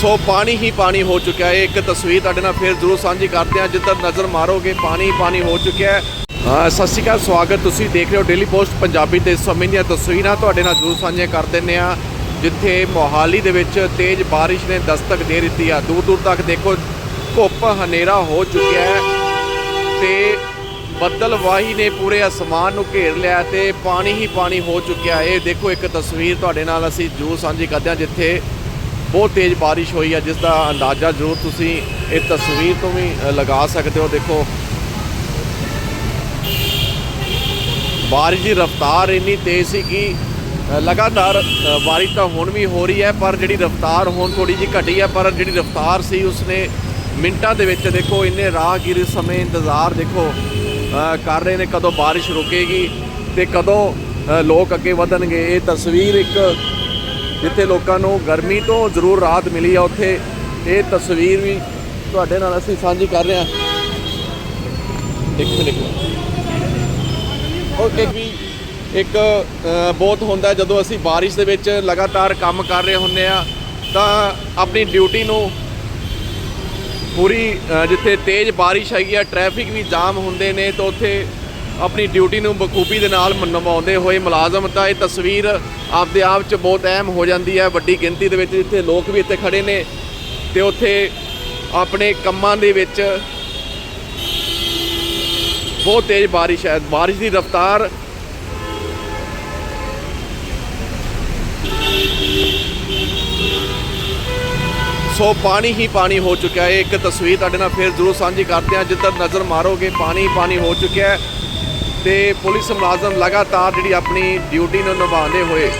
ਸੋ ਪਾਣੀ ਹੀ ਪਾਣੀ ਹੋ ਚੁੱਕਿਆ ਹੈ। ਇੱਕ ਤਸਵੀਰ ਤੁਹਾਡੇ ਨਾਲ ਫਿਰ ਜ਼ਰੂਰ ਸਾਂਝੀ ਕਰਦੇ ਹਾਂ। ਜਿੱਧਰ ਨਜ਼ਰ ਮਾਰੋਗੇ, ਪਾਣੀ ਹੀ ਪਾਣੀ ਹੋ ਚੁੱਕਿਆ ਹੈ। ਸਤਿ ਸ਼੍ਰੀ ਅਕਾਲ, ਸਵਾਗਤ। ਤੁਸੀਂ ਦੇਖ ਰਹੇ ਹੋ ਡੇਲੀ ਪੋਸਟ ਪੰਜਾਬੀ ਤੇ ਇਸ ਸਮੇਂ ਦੀਆਂ ਤਸਵੀਰਾਂ। ਤੁਹਾਡੇ ਨਾਲ ਜ਼ਰੂਰ ਸਾਂਝੀਆਂ ਕਰ ਦਿੰਦੇ ਆ ਜਿੱਥੇ ਮੋਹਾਲੀ ਦੇ ਵਿੱਚ ਤੇਜ਼ ਬਾਰਿਸ਼ ਨੇ ਦਸਤਕ ਦੇ ਦਿੱਤੀ ਆ। ਦੂਰ ਦੂਰ ਤੱਕ ਦੇਖੋ ਧੁੱਪ ਹਨੇਰਾ ਹੋ ਚੁੱਕਿਆ ਹੈ ਤੇ ਬੱਦਲਵਾਹੀ ਨੇ ਪੂਰੇ ਅਸਮਾਨ ਨੂੰ ਘੇਰ ਲਿਆ ਤੇ ਪਾਣੀ ਹੀ ਪਾਣੀ ਹੋ ਚੁੱਕਿਆ ਇਹ ਦੇਖੋ, ਇੱਕ ਤਸਵੀਰ ਤੁਹਾਡੇ ਨਾਲ ਅਸੀਂ ਜ਼ਰੂਰ ਸਾਂਝੀ ਕਰਦੇ ਹਾਂ, ਜਿੱਥੇ ਬਹੁਤ ਤੇਜ਼ ਬਾਰਿਸ਼ ਹੋਈ ਹੈ ਜਿਸ ਦਾ ਅੰਦਾਜ਼ਾ ਜ਼ਰੂਰ ਤੁਸੀਂ ਇਹ ਤਸਵੀਰ ਤੋਂ ਵੀ ਲਗਾ ਸਕਦੇ ਹੋ। ਦੇਖੋ ਬਾਰਿਸ਼ ਦੀ ਰਫ਼ਤਾਰ ਇੰਨੀ ਤੇਜ਼ ਸੀ ਕਿ ਲਗਾਤਾਰ ਅ, ਬਾਰਿਸ਼ ਤਾਂ ਹੁਣ ਵੀ ਹੋ ਰਹੀ ਹੈ ਪਰ ਜਿਹੜੀ ਰਫ਼ਤਾਰ ਹੁਣ ਥੋੜੀ ਜਿਹੀ ਘਟੀ ਹੈ ਪਰ ਜਿਹੜੀ ਰਫ਼ਤਾਰ ਸੀ ਉਸਨੇ ਮਿੰਟਾਂ ਦੇ ਵਿੱਚ ਦੇਖੋ ਇੰਨੇ ਰਾਹਗੀਰ ਸਮੇਂ ਇੰਤਜ਼ਾਰ ਦੇਖੋ ਕਰ ਰਹੇ ਨੇ ਕਦੋਂ ਬਾਰਿਸ਼ ਰੁਕੇਗੀ ਤੇ ਕਦੋਂ ਲੋਕ ਅੱਗੇ ਵਧਣਗੇ। ਇਹ ਤਸਵੀਰ ਇੱਕ ਜਿੱਥੇ ਲੋਕਾਂ ਨੂੰ ਗਰਮੀ ਤੋਂ ਜ਼ਰੂਰ ਰਾਹਤ ਮਿਲੀ ਆ ਉੱਥੇ। ਇਹ ਤਸਵੀਰ ਵੀ ਤੁਹਾਡੇ ਨਾਲ ਅਸੀਂ ਸਾਂਝੀ ਕਰ ਰਹੇ ਹਾਂ। ਇੱਕ ਮਿੰਟ ਇੱਕ ਵੀ ਇੱਕ ਬਹੁਤ ਹੁੰਦਾ ਜਦੋਂ ਅਸੀਂ ਬਾਰਿਸ਼ ਦੇ ਵਿੱਚ ਲਗਾਤਾਰ ਕੰਮ ਕਰ ਰਹੇ ਹੁੰਨੇ ਆ ਤਾਂ ਆਪਣੀ ਡਿਊਟੀ ਨੂੰ ਪੂਰੀ ਜਿੱਥੇ ਤੇਜ਼ ਬਾਰਿਸ਼ ਹੈਗੀ ਆ, ਟ੍ਰੈਫਿਕ ਵੀ ਜਾਮ ਹੁੰਦੇ ਨੇ, ਤਾਂ ਉੱਥੇ ਆਪਣੀ ਡਿਊਟੀ ਨੂੰ ਬਖੂਬੀ ਦੇ ਨਾਲ ਨਿਭਾਉਂਦੇ ਹੋਏ ਮੁਲਾਜ਼ਮ ਤਾਂ ਇਹ ਤਸਵੀਰ ਆਪਦੇ ਆਪ 'ਚ ਬਹੁਤ ਅਹਿਮ ਹੋ ਜਾਂਦੀ ਹੈ। ਵੱਡੀ ਗਿਣਤੀ ਦੇ ਵਿੱਚ ਜਿੱਥੇ ਲੋਕ ਵੀ ਇੱਥੇ ਖੜੇ ਨੇ ਤੇ ਉੱਥੇ ਆਪਣੇ ਕੰਮਾਂ ਦੇ ਵਿੱਚ ਬਹੁਤ ਤੇਜ਼ ਬਾਰਿਸ਼ ਹੈ। ਬਾਰਿਸ਼ ਦੀ ਰਫ਼ਤਾਰ ਸੋ ਪਾਣੀ ਹੀ ਪਾਣੀ ਹੋ ਚੁੱਕਿਆ ਹੈ। ਇੱਕ ਤਸਵੀਰ ਤੁਹਾਡੇ ਨਾਲ ਫਿਰ ਜ਼ਰੂਰ ਸਾਂਝੀ ਕਰਦੇ ਹਾਂ। ਜਿੱਧਰ ਨਜ਼ਰ ਮਾਰੋਗੇ, ਪਾਣੀ ਹੀ ਪਾਣੀ ਹੋ ਚੁੱਕਿਆ ਹੈ। ਤੇ ਪੁਲਿਸ ਮੁਲਾਜ਼ਮ ਲਗਾਤਾਰ ਜਿਹੜੀ ਆਪਣੀ ਡਿਊਟੀ ਨੂੰ ਨਿਭਾਉਂਦੇ ਹੋਏ